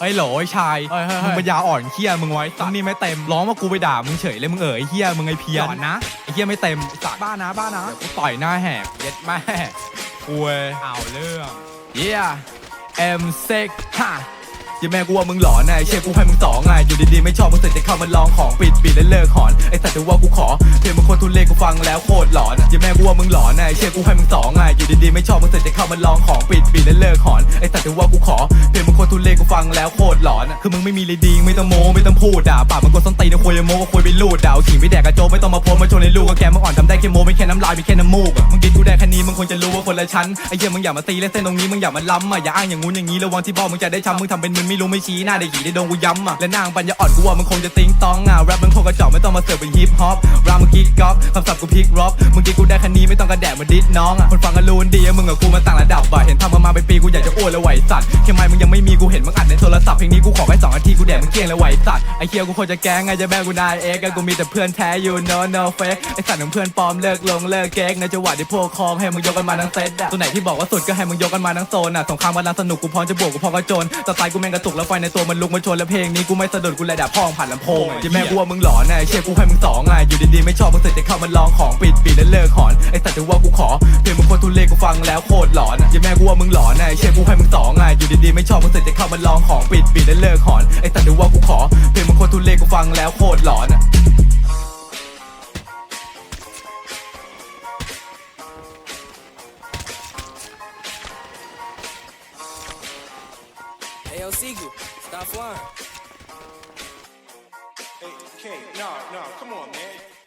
ไอ้ยโหลไอ้ชายเฮ้ยเฮ้ยมึเฮ้งยปัญญาอ่อนเฮียมึงไว้สักนี่ไม่เต็มร้องว่ากูไปด่ามึงเฉยเลยมึงเอ๋ยเฮียมึงไอ้เพี้ยนหลอนนะไอ้เฮียไม่เต็มสัตว์บ้านะบ้านะกูต่อยหน้าแหกเย็ดแม่กูเว้ยเอาเรื่องเฮียเอ็มเซ็กฮะยังแม่กูว่ามึงหลอนไงเชี่ยกูให้มึงสองไงอยู่ดีๆไม่ชอบมึงเสร็จจะเข้ามาลองของปิดปิดแล้วเลิกหอนไอ้สัตว์ถือว่ากูขอเพลงมึงคนทุเรศกูฟังแล้วโคตรหลอนยังแม่กูว่ามึงหลอนไงเชี่ยกูให้มึงสองไงอยู่ดีๆไม่ชอบมึงเสร็จจะเข้ามาลองของปิดปิดแล้วเลิกหอนไอ้สัตว์ถือว่ากูขอเพลงมึง คนทุเรศกูฟังแล้วโคตรหลอนคือมึงไม่มีเลยดีไม่ต้องโม้ไม่ต้องพูดด่าปากมึงกดส้นตีนนะคุยโม้ก็คุยไปลูดด่าเอาขิงไปแดกกระโจไม่ต้องมาโพสมาชว์ในลูกก็แกมึงอ่อนทำได้แค่โม้ไม่แค่น้ำลายไม่แค่น้ำมูกมึงกินกูได้แค่นี้มึงควรจะรู้ว่าคนละชั้นไอ้เหี้ยมึงอย่ามาตีเล่นเส้นตรงนี้มึงอย่ามาล้ำอะอย่าอ้างอย่างงู้นอย่างนี้ระวังที่บอกมึงจะได้ช้ำมึงทำเป็นมึงไม่รู้ไม่ชี้หน้าได้หีได้โดนกูย้ำอะและนางปัญญาอ่อนกูว่ามึงคงจะติงตองอะแรปมึงคงกระจอกไม่ต้องมาเสิร์ฟเป็นฮิปฮอปรามมึงคิกก๊อฟคำศัพท์กูพิกร็อกมึงกินกูได้แค่นี้ไม่ต้องกระแดะมาดิดน้องอะคนฟังกันรู้ดีอะมึงกับกูมาต่างระดับอะเห็นทำกันมาเป็นปีกูอยากจะอ้วนแล้วไหวสัตว์แค่ไม่มึงยังไม่มีกูเห็นมึงอัดในโทรศัพท์เพลงนี้กูขอแค่สองนาทีกูแดกมึงเกลี้ยงแล้วไหวสัตว์ไอ้เคียวกูควรจะแกล้งไงจะแม่กูนายเอ็กซ์กูมีแต่เพื่อนแท้อยู่ no no fake ไอ้สัตว์ของเพื่อนปลอมเลิกลงเลิกเก๊กในจังหวะที่พวกคองให้มึงยกกันมาทั้งเซตอะตัวไหนที่บอกว่าสุดก็ให้มึงยกกันมาทั้งโซนอะสงครามวันละสนุกกูพร้อมจะบวกกูพร้อมกระโจนสไตล์กูแม่งกระตุกแล้วไฟในตัวมันลุกมาชนแล้วเพลงนี้กูไม่สะดุดกูเลยด่าพ่องผ่านลำโพงจะแม่กูว่ามึงหลอนไงเชี่ยกูให้มึงสองไงอยู่ดีๆไม่ชอบมึงเสร็จจะเข้ามาลองของปิดปิดแล้วเลิกหอน ไอ้สัตว์ถือว่ากูขอเพลงมึงคนทุเรศกูฟังแล้วโคตรหลอนจะแม่กูว่ามึงหลอนไงเชี่ยกูให้มึงสองไงอยู่ดีๆไม่ชอบมึงเสร็จจะเข้ามาลองของปิดปิดแล้วเลิกหอนไอ้สัตว์ถือว่ากูขอเพลงมึงคนทุเรศกูฟังแล้วโคตรหลอนอะ Hey, yo, Seagull, stop flying. Hey, King, no, no, come on, man.